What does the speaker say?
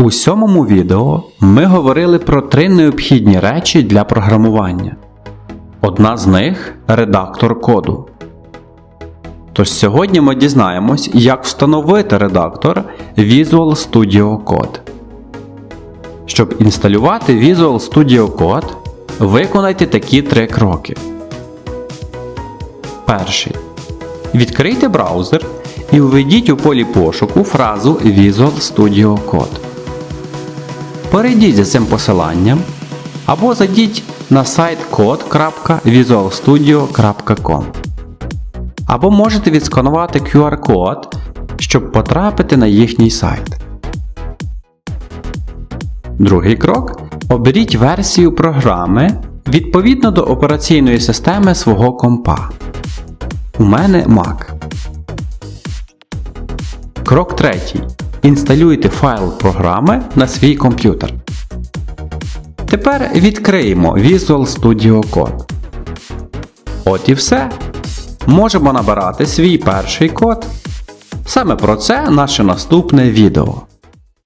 У сьомому відео ми говорили про три необхідні речі для програмування. Одна з них редактор коду. Тож сьогодні ми дізнаємось, як встановити редактор Visual Studio Code. Щоб інсталювати Visual Studio Code, виконайте такі три кроки. Перший. Відкрийте браузер і введіть у полі пошуку фразу Visual Studio Code. Перейдіть за цим посиланням або зайдіть на сайт code.visualstudio.com або можете відсканувати QR-код, щоб потрапити на їхній сайт. Другий крок. Оберіть версію програми відповідно до операційної системи свого компа. У мене Mac. Крок третій. Інсталюйте файл програми на свій комп'ютер. Тепер відкриємо Visual Studio Code. От і все. Можемо набирати свій перший код. Саме про це наше наступне відео.